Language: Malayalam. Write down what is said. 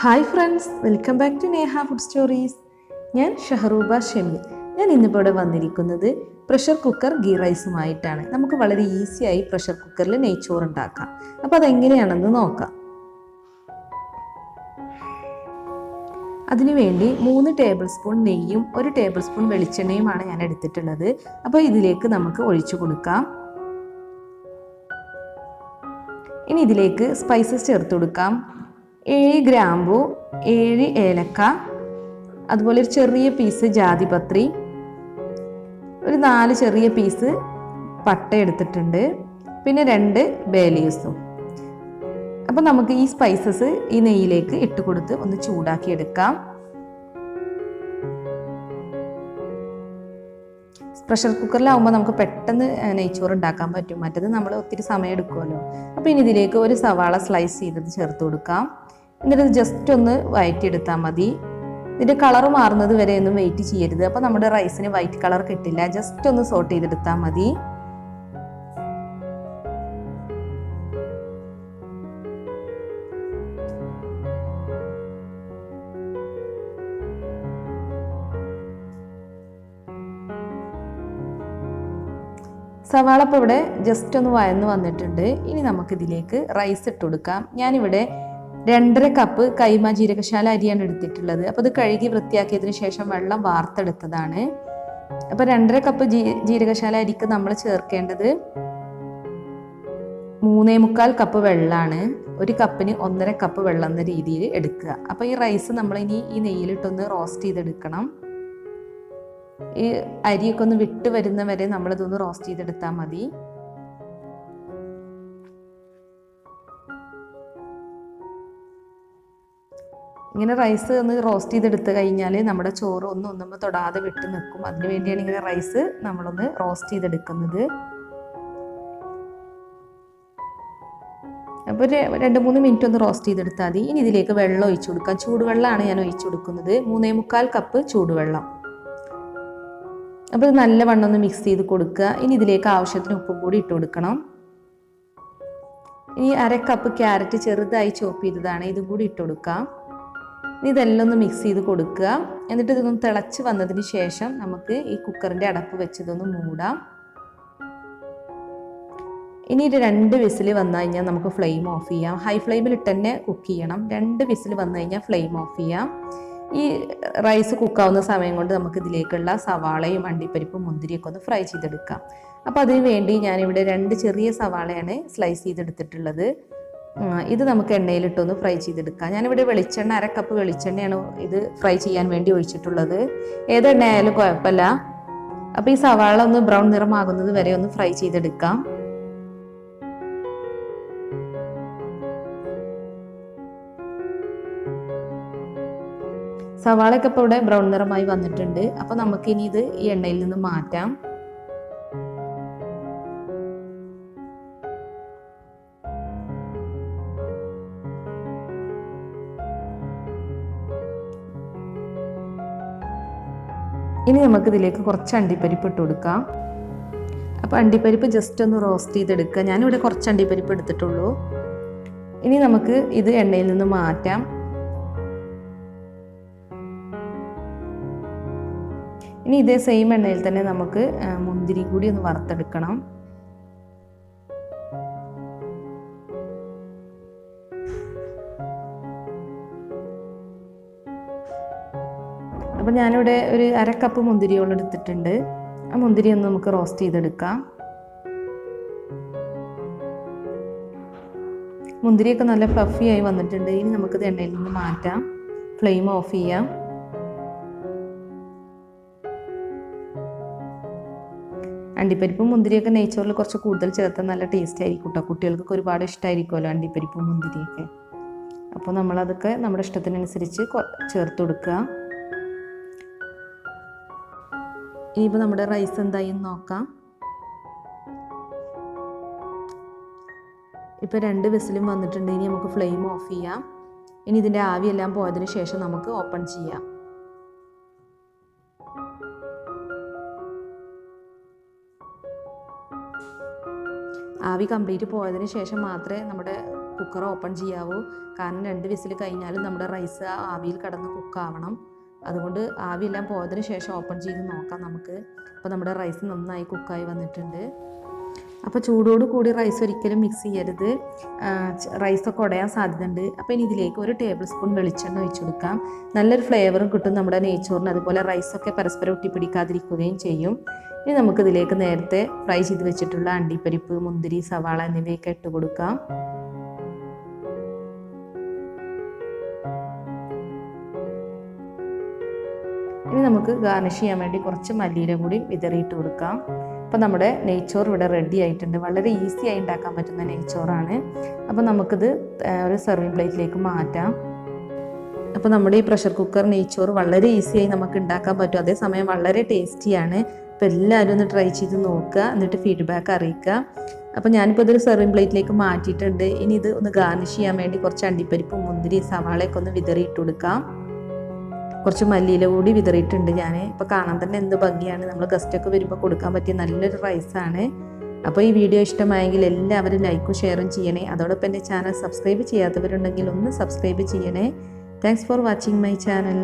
Hi friends welcome back to Neha food stories ഞാൻ ഷഹറൂബ ഷെമി. ഞാൻ ഇന്നിപ്പോൾ ഇവിടെ വന്നിരിക്കുന്നത് പ്രഷർ കുക്കർ ഗീ റൈസുമായിട്ടാണ് നമുക്ക് വളരെ ഈസിയായി പ്രഷർ കുക്കറിൽ നെയ്ച്ചോറ് ഉണ്ടാക്കാം. അപ്പോൾ അതെങ്ങനെയാണെന്ന് നോക്കാം. അതിനുവേണ്ടി മൂന്ന് ടേബിൾ സ്പൂൺ നെയ്യും ഒരു ടേബിൾ സ്പൂൺ വെളിച്ചെണ്ണയുമാണ് ഞാൻ എടുത്തിട്ടുള്ളത്. അപ്പോൾ ഇതിലേക്ക് നമുക്ക് ഒഴിച്ചു കൊടുക്കാം. ഇനി ഇതിലേക്ക് സ്പൈസസ് ചേർത്ത് കൊടുക്കാം. ഏഴ് ഗ്രാമ്പു ഏഴ് ഏലക്ക അതുപോലെ ഒരു ചെറിയ പീസ് ജാതിപത്രി ഒരു നാല് ചെറിയ പീസ് പട്ട എടുത്തിട്ടുണ്ട്. പിന്നെ രണ്ട് ബേലീവ്സും അപ്പം നമുക്ക് ഈ സ്പൈസസ് ഈ നെയ്യിലേക്ക് ഇട്ട് കൊടുത്ത് ഒന്ന് ചൂടാക്കി എടുക്കാം പ്രഷർ കുക്കറിലാവുമ്പോൾ നമുക്ക് പെട്ടെന്ന് നെയ്ച്ചോറ് ഉണ്ടാക്കാൻ പറ്റും. മറ്റത് നമ്മൾ ഒത്തിരി സമയം എടുക്കുമല്ലോ. അപ്പോൾ ഇനി ഇതിലേക്ക് ഒരു സവാള സ്ലൈസ് ചെയ്തത് ചേർത്ത് കൊടുക്കാം. എന്നിട്ട് ജസ്റ്റ് ഒന്ന് വയറ്റിയെടുത്താൽ മതി. ഇതിന്റെ കളർ മാറുന്നത് വരെ ഒന്നും വെയിറ്റ് ചെയ്യരുത്. അപ്പോൾ നമ്മുടെ റൈസിന് വൈറ്റ് കളർ കിട്ടില്ല. ജസ്റ്റ് ഒന്ന് സോട്ട് ചെയ്തെടുത്താൽ മതി. സവാള ഇപ്പോൾ ഇവിടെ ജസ്റ്റ് ഒന്ന് വയന്ന് വന്നിട്ടുണ്ട്. ഇനി നമുക്കിതിലേക്ക് റൈസ് ഇട്ട് കൊടുക്കാം. ഞാനിവിടെ രണ്ടര കപ്പ് കൈമ ജീരകശാല അരിയാണ് എടുത്തിട്ടുള്ളത്. അപ്പോൾ ഇത് കഴുകി വൃത്തിയാക്കിയതിന് ശേഷം വെള്ളം വാർത്തെടുത്തതാണ്. അപ്പോൾ രണ്ടര കപ്പ് ജീ ജീരകശാല അരിക്ക് നമ്മൾ ചേർക്കേണ്ടത് മൂന്നേ മുക്കാൽ കപ്പ് വെള്ളമാണ് ഒരു കപ്പിന് ഒന്നര കപ്പ് വെള്ളം എന്ന രീതിയിൽ എടുക്കുക. അപ്പോൾ ഈ റൈസ് നമ്മൾ ഇനി ഈ നെയ്യിലിട്ടൊന്ന് റോസ്റ്റ് ചെയ്തെടുക്കണം. ഈ അരിയൊക്കെ ഒന്ന് വിട്ട് വരുന്നവരെ നമ്മളിതൊന്ന് റോസ്റ്റ് ചെയ്തെടുത്താൽ മതി. ഇങ്ങനെ റൈസ് ഒന്ന് റോസ്റ്റ് ചെയ്തെടുത്ത് കഴിഞ്ഞാൽ നമ്മുടെ ചോറ് ഒന്നും ഒന്നുമ്പോൾ തൊടാതെ വിട്ട് നിൽക്കും അതിനു വേണ്ടിയാണ് ഇങ്ങനെ റൈസ് നമ്മളൊന്ന് റോസ്റ്റ് ചെയ്തെടുക്കുന്നത്. അപ്പോൾ ഒരു രണ്ട് മൂന്ന് മിനിറ്റ് ഒന്ന് റോസ്റ്റ് ചെയ്തെടുത്താൽ മതി. ഇനി ഇതിലേക്ക് വെള്ളം ഒഴിച്ചു കൊടുക്കാം. ചൂടുവെള്ളമാണ് ഞാൻ ഒഴിച്ചു കൊടുക്കുന്നത്. മൂന്നേ മുക്കാൽ കപ്പ് ചൂടുവെള്ളം. അപ്പോൾ ഇത് നല്ലവണ്ണം ഒന്ന് മിക്സ് ചെയ്ത് കൊടുക്കുക. ഇനി ഇതിലേക്ക് ആവശ്യത്തിന് ഉപ്പും കൂടി ഇട്ട് കൊടുക്കണം. ഇനി അര കപ്പ് ക്യാരറ്റ് ചെറുതായി ചോപ്പ് ചെയ്തതാണ്. ഇതും കൂടി ഇട്ട് കൊടുക്കാം. ഇനി ഇതെല്ലാം ഒന്ന് മിക്സ് ചെയ്ത് കൊടുക്കുക. എന്നിട്ട് ഇതൊന്ന് തിളച്ച് വന്നതിന് ശേഷം നമുക്ക് ഈ കുക്കറിന്റെ അടപ്പ് വെച്ച് ഇതൊന്ന് മൂടാം. ഇനി ഇത് രണ്ട് വിസിൽ വന്നു കഴിഞ്ഞാൽ നമുക്ക് ഫ്ലെയിം ഓഫ് ചെയ്യാം. ഹൈ ഫ്ലെയിമിൽ ഇട്ട് തന്നെ കുക്ക് ചെയ്യണം. രണ്ട് വിസിൽ വന്നു കഴിഞ്ഞാൽ ഫ്ലെയിം ഓഫ് ചെയ്യാം. ഈ റൈസ് കുക്കാവുന്ന സമയം കൊണ്ട് നമുക്ക് ഇതിലേക്കുള്ള സവാളയും അണ്ടിപ്പരിപ്പും മുന്തിരിയൊക്കെ ഒന്ന് ഫ്രൈ ചെയ്തെടുക്കാം. അപ്പോൾ അതിന് വേണ്ടി ഞാനിവിടെ രണ്ട് ചെറിയ സവാളയാണ് സ്ലൈസ് ചെയ്തെടുത്തിട്ടുള്ളത്. ഇത് നമുക്ക് എണ്ണയിലിട്ടൊന്ന് ഫ്രൈ ചെയ്തെടുക്കാം. ഞാനിവിടെ വെളിച്ചെണ്ണ അര കപ്പ് വെളിച്ചെണ്ണയാണ് ഇത് ഫ്രൈ ചെയ്യാൻ വേണ്ടി ഒഴിച്ചിട്ടുള്ളത്. ഏത് എണ്ണയായാലും കുഴപ്പമില്ല. അപ്പോൾ ഈ സവാള ഒന്ന് ബ്രൗൺ നിറമാകുന്നത് വരെ ഒന്ന് ഫ്രൈ ചെയ്തെടുക്കാം. സവാളയൊക്കെ ഇപ്പോൾ ഇവിടെ ബ്രൗൺ നിറമായി വന്നിട്ടുണ്ട്. അപ്പോൾ നമുക്കിനി ഇത് ഈ എണ്ണയിൽ നിന്ന് മാറ്റാം. ഇനി നമുക്ക് ഇതിലേക്ക് കുറച്ച് അണ്ടിപ്പരിപ്പ് ഇട്ട് കൊടുക്കാം. അപ്പോൾ അണ്ടിപ്പരിപ്പ് ജസ്റ്റ് ഒന്ന് റോസ്റ്റ് ചെയ്തെടുക്കുക. ഞാനിവിടെ കുറച്ച് അണ്ടിപ്പരിപ്പ് എടുത്തിട്ടുള്ളൂ. ഇനി നമുക്ക് ഇത് എണ്ണയിൽ നിന്ന് മാറ്റാം. ഇനി ഇതേ സെയിം എണ്ണയിൽ തന്നെ നമുക്ക് മുന്തിരി കൂടി ഒന്ന് വറുത്തെടുക്കണം. അപ്പം ഞാനിവിടെ ഒരു അര കപ്പ് മുന്തിരിയോളം എടുത്തിട്ടുണ്ട്. ആ മുന്തിരി ഒന്ന് നമുക്ക് റോസ്റ്റ് ചെയ്തെടുക്കാം. മുന്തിരിയൊക്കെ നല്ല ഫ്ലഫി ആയി വന്നിട്ടുണ്ട്. ഇനി നമുക്കിത് എണ്ണയിൽ നിന്ന് മാറ്റാം. ഫ്ലെയിം ഓഫ് ചെയ്യാം. അണ്ടിപ്പരിപ്പും മുന്തിരിയൊക്കെ നെയ്ച്ചോറിൽ കുറച്ച് കൂടുതൽ ചേർത്താൽ നല്ല ടേസ്റ്റ് ആയിരിക്കും കേട്ടോ കുട്ടികൾക്കൊക്കെ ഒരുപാട് ഇഷ്ടമായിരിക്കുമല്ലോ അണ്ടിപ്പരിപ്പും മുന്തിരിയൊക്കെ. അപ്പോൾ നമ്മളതൊക്കെ നമ്മുടെ ഇഷ്ടത്തിനനുസരിച്ച് ചേർത്ത് കൊടുക്കുക ഇനിയിപ്പോൾ നമ്മുടെ റൈസ് എന്തായി നോക്കാം. ഇപ്പോൾ രണ്ട് വിസിലും വന്നിട്ടുണ്ട്. ഇനി നമുക്ക് ഫ്ലെയിം ഓഫ് ചെയ്യാം. ഇനി ഇതിന്റെ ആവിയെല്ലാം പോയതിന് ശേഷം നമുക്ക് ഓപ്പൺ ചെയ്യാം. ആവി കംപ്ലീറ്റ് പോയതിന് ശേഷം മാത്രമേ നമ്മുടെ കുക്കർ ഓപ്പൺ ചെയ്യാവൂ. കാരണം രണ്ട് വിസിൽ കഴിഞ്ഞാലും നമ്മുടെ റൈസ് ആവിയിൽ കിടന്ന് കുക്കാവണം അതുകൊണ്ട് ആവിയെല്ലാം പോയതിന് ശേഷം ഓപ്പൺ ചെയ്ത് നോക്കാം നമുക്ക്. അപ്പോൾ നമ്മുടെ റൈസ് നന്നായി കുക്കായി വന്നിട്ടുണ്ട്. അപ്പോൾ ചൂടോട് കൂടി റൈസ് ഒരിക്കലും മിക്സ് ചെയ്യരുത്. റൈസൊക്കെ ഉടയാൻ സാധ്യതയുണ്ട്. അപ്പോൾ ഇനി ഇതിലേക്ക് ഒരു ടേബിൾ സ്പൂൺ വെളിച്ചെണ്ണ ഒഴിച്ചു കൊടുക്കാം. നല്ലൊരു ഫ്ലേവറും കിട്ടും നമ്മുടെ നെയ്ച്ചോറിന് അതുപോലെ റൈസൊക്കെ പരസ്പരം ഒട്ടിപ്പിടിക്കാതിരിക്കുകയും ചെയ്യും. ഇനി നമുക്കിതിലേക്ക് നേരത്തെ ഫ്രൈ ചെയ്ത് വെച്ചിട്ടുള്ള അണ്ടിപ്പരിപ്പ് മുന്തിരി സവാള എന്നിവയൊക്കെ ഇട്ട് കൊടുക്കാം. ഇനി നമുക്ക് ഗാർണിഷ് ചെയ്യാൻ വേണ്ടി കുറച്ച് മല്ലിയില കൂടി വിതറിയിട്ട് കൊടുക്കാം. അപ്പോൾ നമ്മുടെ നെയ്ച്ചോറ് ഇവിടെ റെഡി ആയിട്ടുണ്ട്. വളരെ ഈസി ആയി ഉണ്ടാക്കാൻ പറ്റുന്ന നെയ്ച്ചോറാണ്. അപ്പോൾ നമുക്കിത് ഒരു സെർവിങ് പ്ലേറ്റിലേക്ക് മാറ്റാം. അപ്പോൾ നമ്മുടെ ഈ പ്രഷർ കുക്കർ നെയ്ച്ചോറ് വളരെ ഈസിയായി നമുക്ക് ഉണ്ടാക്കാൻ പറ്റും. അതേസമയം വളരെ ടേസ്റ്റിയാണ് അപ്പോൾ എല്ലാവരും ഒന്ന് ട്രൈ ചെയ്ത് നോക്കുക എന്നിട്ട് ഫീഡ്ബാക്ക് അറിയിക്കുക. അപ്പോൾ ഞാനിപ്പോൾ ഇതൊരു സെർവിംഗ് പ്ലേറ്റിലേക്ക് മാറ്റിയിട്ടുണ്ട്. ഇനി ഇത് ഒന്ന് ഗാർണിഷ് ചെയ്യാൻ വേണ്ടി കുറച്ച് അണ്ടിപ്പരിപ്പ് മുന്തിരി സവാളയൊക്കെ ഒന്ന് വിതറിയിട്ട് കൊടുക്കാം. കുറച്ച് മല്ലിയില കൂടി വിതറിയിട്ടുണ്ട് ഞാൻ ഇപ്പോൾ കാണാൻ തന്നെ എന്ത് ഭംഗിയാണ്. നമ്മൾ ഗസ്റ്റൊക്കെ വരുമ്പോൾ കൊടുക്കാൻ പറ്റിയ നല്ലൊരു റൈസാണ് അപ്പോൾ ഈ വീഡിയോ ഇഷ്ടമായെങ്കിൽ എല്ലാവരും ലൈക്കും ഷെയറും ചെയ്യണേ. അതോടൊപ്പം എന്റെ ചാനൽ സബ്സ്ക്രൈബ് ചെയ്യാത്തവരുണ്ടെങ്കിൽ ഒന്ന് സബ്സ്ക്രൈബ് ചെയ്യണേ. Thanks for watching my channel